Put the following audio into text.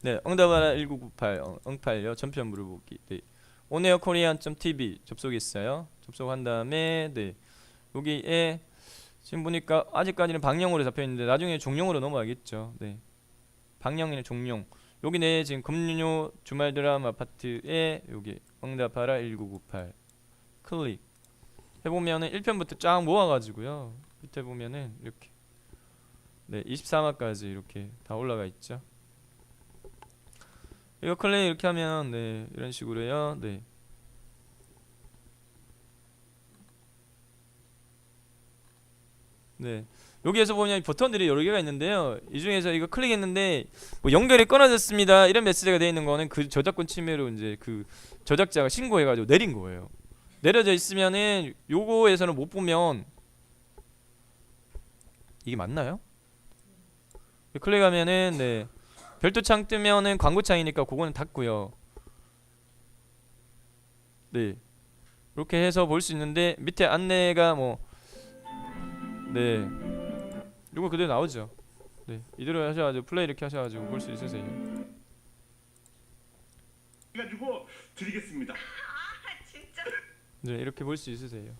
네, 응답하라 1998 어, 응팔요 전편 물어보기. 네. 오네어코리안.tv 접속했어요. 접속한 다음에 네. 여기에 지금 보니까 아직까지는 방영으로 잡혀 있는데 나중에 종영으로 넘어가겠죠. 네. 방영이나 종영. 여기 내 지금 금요 주말 드라마 파트에 여기 응답하라 1998 클릭 해 보면은 1편부터 쫙 모아 가지고요. 밑에 보면은 이렇게 네 23화까지 이렇게 다 올라가 있죠. 이거 클릭 이렇게 하면 네 이런 식으로 해요. 네. 네. 여기에서 보면 버튼들이 여러 개가 있는데요. 이 중에서 이거 클릭했는데 뭐 연결이 끊어졌습니다. 이런 메시지가 되어 있는 거는 그 저작권 침해로 이제 그 저작자가 신고해 가지고 내린 거예요. 내려져 있으면은 요거에서는 못 보면 이게 맞나요? 클릭하면은 네 별도 창 뜨면은 광고 창이니까 그거는 닫고요. 네 이렇게 해서 볼 수 있는데 밑에 안내가 뭐 네. 이거 그대로 나오죠. 네. 이대로 하셔 가지고 플레이 이렇게 하셔 가지고 볼 수 있으세요. 가지고 드리겠습니다. 진짜 네. 이렇게 볼 수 있으세요.